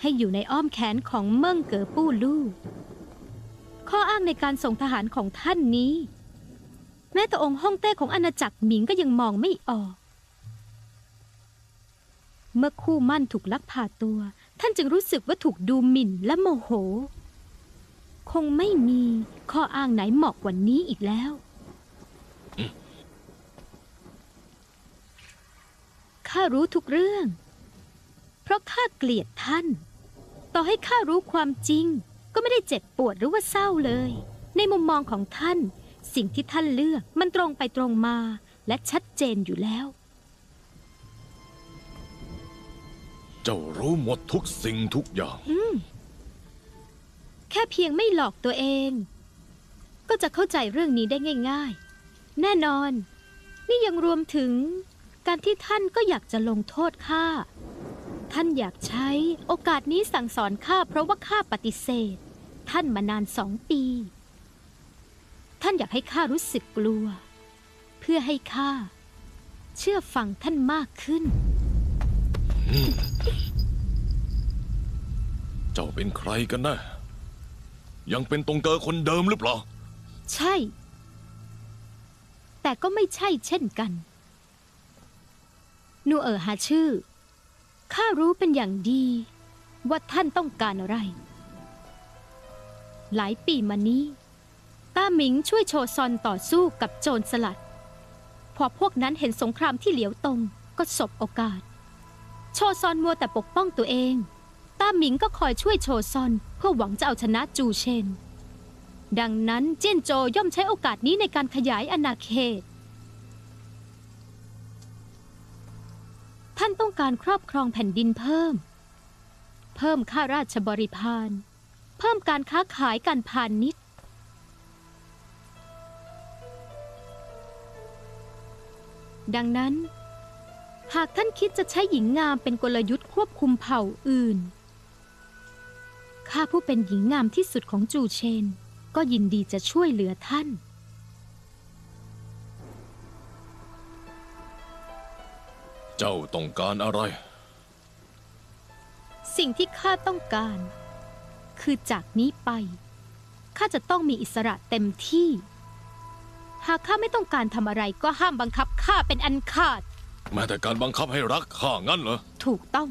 ให้อยู่ในอ้อมแขนของเมิ่งเก๋อปู้ลู่ ข้ออ้างในการส่งทหารของท่านนี้ แม้แต่องค์ฮ่องเต้ของอาณาจักรหมิงก็ยังมองไม่ออก เมื่อคู่มั่นถูกลักพาตัว ท่านจึงรู้สึกว่าถูกดูหมิ่นและโมโห คงไม่มีข้ออ้างไหนเหมาะกว่านี้อีกแล้วข้ารู้ทุกเรื่อง เพราะข้าเกลียดท่าน ต่อให้ข้ารู้ความจริง ก็ไม่ได้เจ็บปวดหรือว่าเศร้าเลย ในมุมมองของท่าน สิ่งที่ท่านเลือกมันตรงไปตรงมา และชัดเจนอยู่แล้ว เจ้ารู้หมดทุกสิ่งทุกอย่างแค่เพียงไม่หลอกตัวเอง ก็จะเข้าใจเรื่องนี้ได้ง่าย ๆ แน่นอน นี่ยังรวมถึง การที่ท่านก็อยากจะลงโทษข้า ท่านอยากใช้โอกาสนี้สั่งสอนข้าเพราะว่าข้าปฏิเสธ ท่านมานานสองปี ท่านอยากให้ข้ารู้สึกกลัว เพื่อให้ข้าเชื่อฟังท่านมากขึ้น เจ้าเป็นใครกันแนะ ยังเป็นตรงเกอคนเดิมหรือเปล่า ใช่ แต่ก็ไม่ใช่เช่นกัน นูเอ๋อหาชื่อ ข้ารู้เป็นอย่างดี ว่าท่านต้องการอะไร หลายปีมานี้ ต้าหมิงช่วยโชซอนต่อสู้กับโจรสลัด พอพวกนั้นเห็นสงครามที่เหลียวตรงก็สบโอกาส โชซอนมัวแต่ปกป้องตัวเอง ต้าหมิงก็คอยช่วยโชซอนเพื่อหวังจะเอาชนะจูเชน ดังนั้นเจี้ยนโจย่อมใช้โอกาสนี้ในการขยายอาณาเขต ท่านต้องการครอบครองแผ่นดินเพิ่ม เพิ่มข้าราชบริพาร เพิ่มการค้าขายการพาณิชย์ ดังนั้น หากท่านคิดจะใช้หญิงงามเป็นกลยุทธ์ควบคุมเผ่าอื่น ข้าผู้เป็นหญิงงามที่สุดของจูเชน ก็ยินดีจะช่วยเหลือท่าน เจ้าต้องการอะไร สิ่งที่ข้าต้องการ คือจากนี้ไป ข้าจะต้องมีอิสระเต็มที่ หากข้าไม่ต้องการทำอะไรก็ห้ามบังคับข้าเป็นอันขาด แม้แต่การบังคับให้รักข้างั้นเหรอ ถูกต้อง